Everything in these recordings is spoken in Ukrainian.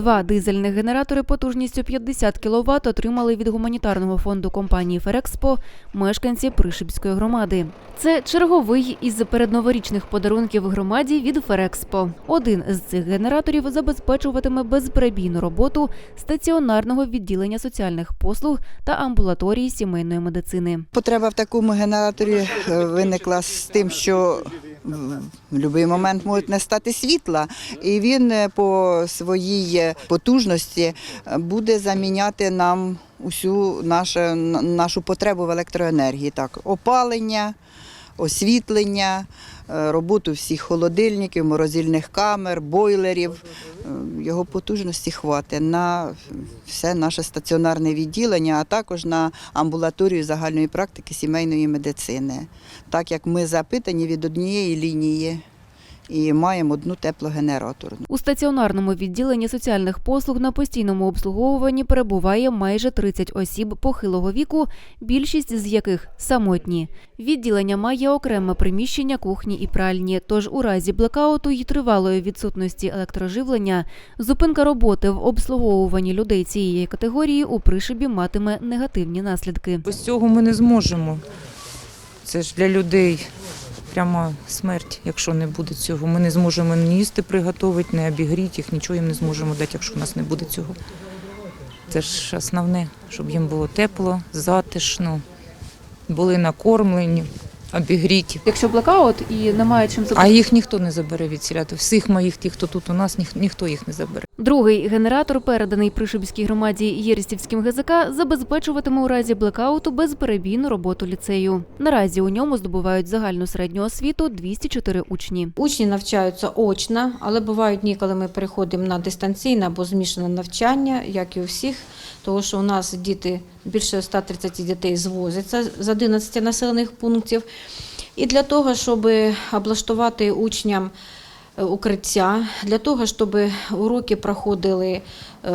Два дизельних генератори потужністю 50 кВт отримали від гуманітарного фонду компанії Ферекспо мешканці Пришибської громади. Це черговий із передноворічних подарунків громаді від Ферекспо. Один з цих генераторів забезпечуватиме безперебійну роботу стаціонарного відділення соціальних послуг та амбулаторії сімейної медицини. Потреба в такому генераторі е, виникла з тим, що в будь-який момент можуть не стати світла, і він е, по своїй е, потужності е, буде заміняти нам усю нашу, нашу потребу в електроенергії. Так, опалення, освітлення, е, роботу всіх холодильників, морозильних камер, бойлерів. Е, Його потужності хватить на все наше стаціонарне відділення, а також на амбулаторію загальної практики сімейної медицини, так як ми запитані від однієї лінії і маємо одну теплогенераторну. У стаціонарному відділенні соціальних послуг на постійному обслуговуванні перебуває майже 30 осіб похилого віку, більшість з яких самотні. Відділення має окреме приміщення кухні і пральні. Тож у разі блекауту й тривалої відсутності електроживлення зупинка роботи в обслуговуванні людей цієї категорії у пришибі матиме негативні наслідки. Без цього ми не зможемо. Це ж для людей прямо смерть, якщо не буде цього. Ми не зможемо ні їсти приготувати, не обігріти їх, нічого їм не зможемо дати, якщо в нас не буде цього. Це ж основне, щоб їм було тепло, затишно, були накормлені, обігріті. Якщо блекаут і немає чим А їх ніхто не забере від сіляти. Всіх моїх, тих, хто тут у нас, ніх- ніхто їх не забере. Другий генератор, переданий Пришибській громаді Єрістівським ГЗК, забезпечуватиме у разі блекауту безперебійну роботу ліцею. Наразі у ньому здобувають загальну середню освіту 204 учні. Учні навчаються очно, але бувають дні, коли ми переходимо на дистанційне або змішане навчання, як і у всіх, тому що у нас діти більше 130 дітей звозиться з 11 населених пунктів. І для того, щоб облаштувати учням укриття, для того, щоб уроки проходили е,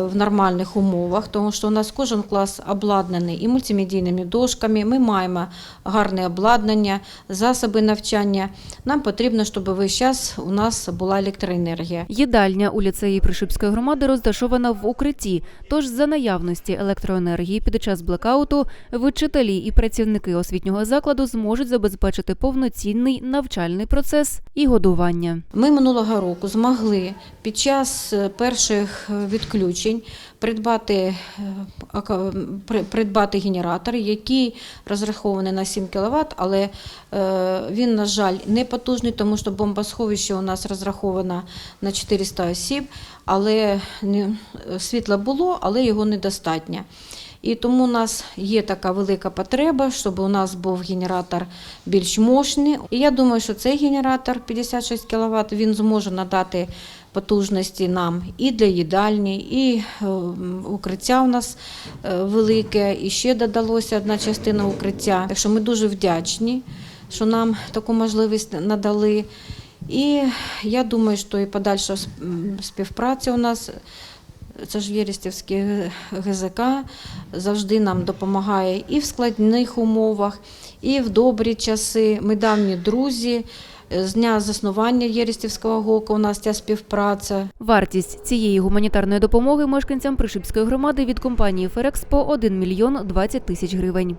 в нормальних умовах, тому що у нас кожен клас обладнаний і мультимедійними дошками. Ми маємо гарне обладнання, засоби навчання. Нам потрібно, щоб весь час у нас була електроенергія. Їдальня у ліцеї Пришибської громади розташована в укритті. Тож за наявності електроенергії під час блекауту вчителі і працівники освітнього закладу зможуть забезпечити повноцінний навчальний процес і годування. Ми минулого року змогли під час е, перших е, відключень придбати, е, придбати генератор, який розрахований на 7 кВт, але він, на жаль, не потужний, тому що бомбосховище у нас розраховано на 400 осіб, але світла було, але його недостатньо. І тому у нас є така велика потреба, щоб у нас був генератор більш мощний. І я думаю, що цей генератор 56 кВт він зможе надати потужності нам і для їдальні, і е, укриття у нас е, велике, і ще додалося одна частина укриття. Так що ми дуже вдячні, що нам таку можливість надали. І я думаю, що і подальша співпраця у нас це ж Єрістівський ГЗК завжди нам допомагає і в складних умовах, і в добрі часи. Ми давні друзі. З дня заснування Єрістівського ГОКа у нас ця співпраця. Вартість цієї гуманітарної допомоги мешканцям Пришипської громади від компанії Ферекспо 1 мільйон 20 тисяч гривень.